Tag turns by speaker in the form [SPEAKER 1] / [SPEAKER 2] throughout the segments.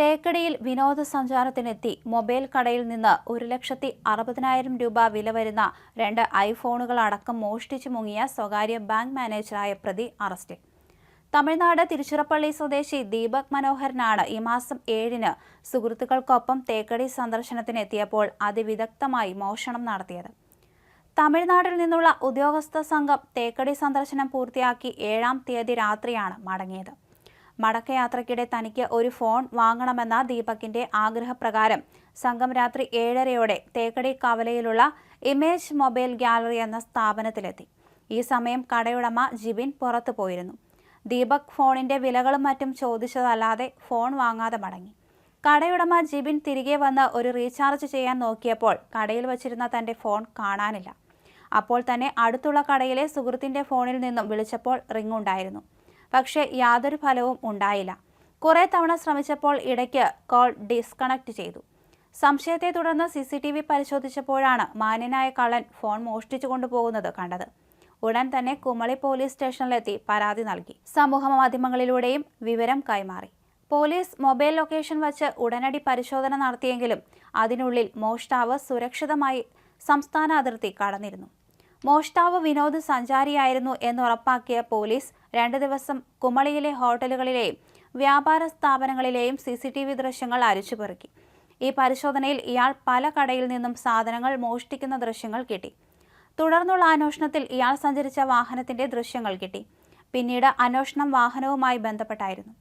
[SPEAKER 1] തേക്കടിയിൽ വിനോദസഞ്ചാരത്തിനെത്തി mobile കടയിൽ നിന്ന് ഒരു ലക്ഷത്തി അറുപതിനായിരം രൂപ വില വരുന്ന രണ്ട് ഐഫോണുകൾ അടക്കം മോഷ്ടിച്ചു മുങ്ങിയ സ്വകാര്യ ബാങ്ക് മാനേജറായ പ്രതി അറസ്റ്റിൽ തമിഴ്നാട് തിരുച്ചിറപ്പള്ളി സ്വദേശി ദീപക് മനോഹരനാണ് ഈ മാസം ഏഴിന് സുഹൃത്തുക്കൾക്കൊപ്പം തേക്കടി സന്ദർശനത്തിനെത്തിയപ്പോൾ അതിവിദഗ്ധമായി മോഷണം നടത്തിയത്. തമിഴ്നാട്ടിൽ നിന്നുള്ള ഉദ്യോഗസ്ഥ സംഘം തേക്കടി സന്ദർശനം പൂർത്തിയാക്കി ഏഴാം തീയതി രാത്രിയാണ് മടങ്ങിയത്. മടക്കയാത്രയ്ക്കിടെ തനിക്ക് ഒരു ഫോൺ വാങ്ങണമെന്ന ദീപകിന്റെ ആഗ്രഹപ്രകാരം സംഘം രാത്രി ഏഴരയോടെ തേക്കടി കവലയിലുള്ള ഇമേജ് മൊബൈൽ ഗ്യാലറി എന്ന സ്ഥാപനത്തിലെത്തി. ഈ സമയം കടയുടമ ജിബിൻ പുറത്തു പോയിരുന്നു. ദീപക് ഫോണിന്റെ വിലകളും മറ്റും ചോദിച്ചതല്ലാതെ ഫോൺ വാങ്ങാതെ മടങ്ങി. കടയുടമ ജിബിൻ തിരികെ വന്ന് ഒരു റീചാർജ് ചെയ്യാൻ നോക്കിയപ്പോൾ കടയിൽ വച്ചിരുന്ന തന്റെ ഫോൺ കാണാനില്ല. അപ്പോൾ തന്നെ അടുത്തുള്ള കടയിലെ സുഹൃത്തിന്റെ ഫോണിൽ നിന്നും വിളിച്ചപ്പോൾ റിംഗ് ഉണ്ടായിരുന്നു പക്ഷേ യാതൊരു ഫലവും ഉണ്ടായില്ല. കുറേ തവണ ശ്രമിച്ചപ്പോൾ ഇടയ്ക്ക് കോൾ ഡിസ്കണക്ട് ചെയ്തു. സംശയത്തെ തുടർന്ന് സി സി ടി വി പരിശോധിച്ചപ്പോഴാണ് മാന്യനായ കള്ളൻ ഫോൺ മോഷ്ടിച്ചു കൊണ്ടുപോകുന്നത് കണ്ടത്. ഉടൻ തന്നെ കുമളി പോലീസ് സ്റ്റേഷനിലെത്തി പരാതി നൽകി. സമൂഹ മാധ്യമങ്ങളിലൂടെയും വിവരം കൈമാറി. പോലീസ് മൊബൈൽ ലൊക്കേഷൻ വച്ച് ഉടനടി പരിശോധന നടത്തിയെങ്കിലും അതിനുള്ളിൽ മോഷ്ടാവ് സുരക്ഷിതമായി സംസ്ഥാന അതിർത്തി കടന്നിരുന്നു. മോഷ്ടാവ് വിനോദ് സഞ്ചാരിയായിരുന്നു എന്നുറപ്പാക്കിയ പോലീസ് രണ്ട് ദിവസം കുമളിയിലെ ഹോട്ടലുകളിലെയും വ്യാപാര സ്ഥാപനങ്ങളിലെയും സി സി ടി വി ദൃശ്യങ്ങൾ അരിച്ചുപെറുക്കി. ഈ പരിശോധനയിൽ ഇയാൾ പല കടയിൽ നിന്നും സാധനങ്ങൾ മോഷ്ടിക്കുന്ന ദൃശ്യങ്ങൾ കിട്ടി. തുടർന്നുള്ള അന്വേഷണത്തിൽ ഇയാൾ സഞ്ചരിച്ച വാഹനത്തിന്റെ ദൃശ്യങ്ങൾ കിട്ടി. പിന്നീട് അന്വേഷണം വാഹനവുമായി ബന്ധപ്പെട്ടായിരുന്നു.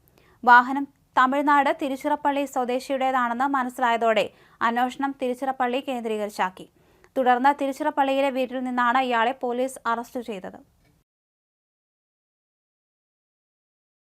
[SPEAKER 1] വാഹനം തമിഴ്നാട് തിരുച്ചിറപ്പള്ളി സ്വദേശിയുടേതാണെന്ന് മനസ്സിലായതോടെ അന്വേഷണം തിരുച്ചിറപ്പള്ളി കേന്ദ്രീകരിച്ചാക്കി. തുടർന്ന് തിരുച്ചിറപ്പള്ളിയിലെ വീട്ടിൽ നിന്നാണ് ഇയാളെ പോലീസ് അറസ്റ്റ് ചെയ്തത്